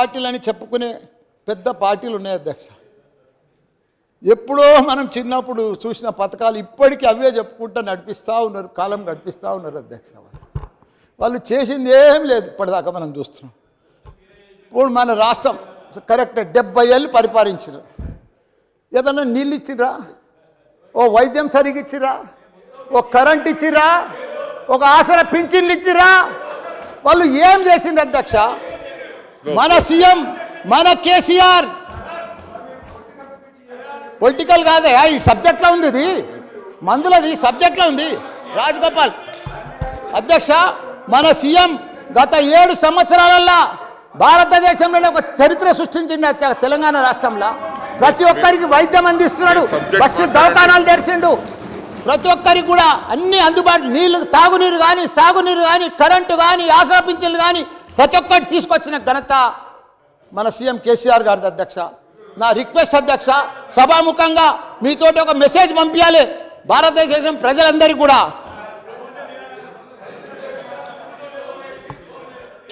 పార్టీలని చెప్పుకునే పెద్ద పార్టీలు ఉన్నాయి అధ్యక్ష. ఎప్పుడో మనం చిన్నప్పుడు చూసిన పథకాలు ఇప్పటికీ అవే చెప్పుకుంటూ నడిపిస్తూ ఉన్నారు కాలం గడిపిస్తూ ఉన్నారు అధ్యక్ష వాళ్ళు. వాళ్ళు చేసింది ఏం లేదు ఇప్పటిదాకా మనం చూస్తున్నాం. ఇప్పుడు మన రాష్ట్రం కరెక్ట్ డెబ్బై ఏళ్ళు పరిపాలించారు ఏదన్నా నీళ్ళు ఇచ్చిరా ఓ వైద్యం సరిగ్గా ఇచ్చిరా ఓ కరెంట్ ఇచ్చిరా ఒక ఆసర పింఛన్లు ఇచ్చిరా వాళ్ళు ఏం చేసింది అధ్యక్ష? మన సీఎం మన కేసీఆర్. పొలిటికల్ కాదే. ఈ సబ్జెక్ట్లో ఉంది ఇది. మందులది సబ్జెక్ట్లో ఉంది. రాజగోపాల్. అధ్యక్ష మన సీఎం గత ఏడు సంవత్సరాలల్లా భారతదేశంలోనే ఒక చరిత్ర సృష్టించింది తెలంగాణ రాష్ట్రంలో. ప్రతి ఒక్కరికి వైద్యం అందిస్తున్నాడు. ఫస్ట్ దవాఖానాలు తెరిచిండు. ప్రతి ఒక్కరికి కూడా అన్ని అందుబాటు నీళ్ళు తాగునీరు కానీ సాగునీరు కానీ కరెంటు కానీ ఆసరా పింఛన్లు కానీ ప్రతి ఒక్కటి తీసుకొచ్చిన ఘనత మన సీఎం కేసీఆర్ గారి అధ్యక్ష. నా రిక్వెస్ట్ అధ్యక్ష సభాముఖంగా మీతోటి ఒక మెసేజ్ పంపించాలి భారతదేశం ప్రజలందరికీ కూడా.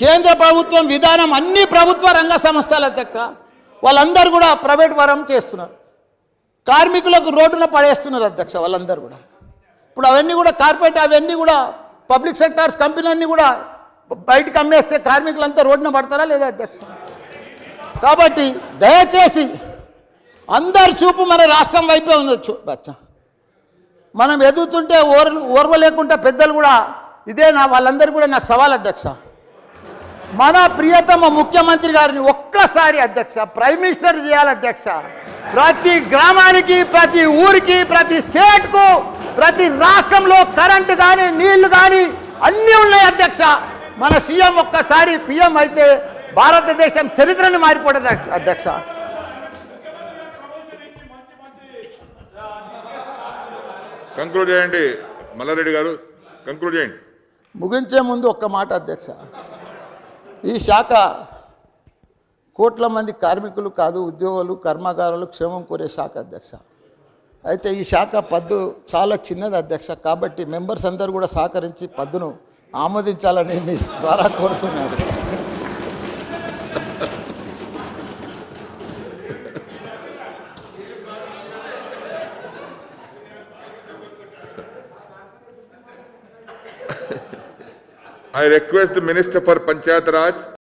కేంద్ర ప్రభుత్వం విధానం అన్ని ప్రభుత్వ రంగ సంస్థల అధ్యక్ష. వాళ్ళందరూ కూడా ప్రైవేట్ వరం చేస్తున్నారు. కార్మికులకు రోడ్డున పడేస్తున్నారు అధ్యక్ష వాళ్ళందరూ కూడా. ఇప్పుడు అవన్నీ కూడా కార్పొరేట్ అవన్నీ కూడా పబ్లిక్ సెక్టార్స్ కంపెనీలన్నీ కూడా బయటకు అమ్మేస్తే కార్మికులంతా రోడ్డున పడతారా లేదా అధ్యక్ష? కాబట్టి దయచేసి అందరి చూపు మన రాష్ట్రం వైపే ఉంది చూ మనం ఎదుగుతుంటే ఓర్ లేకుండా పెద్దలు కూడా ఇదే నా వాళ్ళందరూ కూడా నా సవాల్ అధ్యక్ష. మన ప్రియతమ ముఖ్యమంత్రి గారిని ఒక్కసారి అధ్యక్ష ప్రైమ్ మినిస్టర్ చేయాలి అధ్యక్ష. ప్రతి గ్రామానికి ప్రతి ఊరికి ప్రతి స్టేట్కు ప్రతి రాష్ట్రంలో కరెంటు కానీ నీళ్ళు కానీ అన్నీ ఉన్నాయి అధ్యక్ష. మన సీఎం ఒక్కసారి పిఎం అయితే భారతదేశం చరిత్రను మారిపోతుంది అధ్యక్ష. కంక్లూడ్ చేయండి. మల్లారెడ్డి గారు కంక్లూడ్ చేయండి. ముగించే ముందు ఒక్క మాట అధ్యక్ష. ఈ శాఖ కోట్ల మంది కార్మికులు కాదు ఉద్యోగులు కర్మాగారాలు క్షేమం కోరే శాఖ అధ్యక్ష. అయితే ఈ శాఖ పద్దు చాలా చిన్నది అధ్యక్ష. కాబట్టి మెంబర్స్ అందరూ కూడా సహకరించి పద్దును ఆమోదించాలని మీ ద్వారా కోరుతున్నారు I request the Minister for Panchayat Raj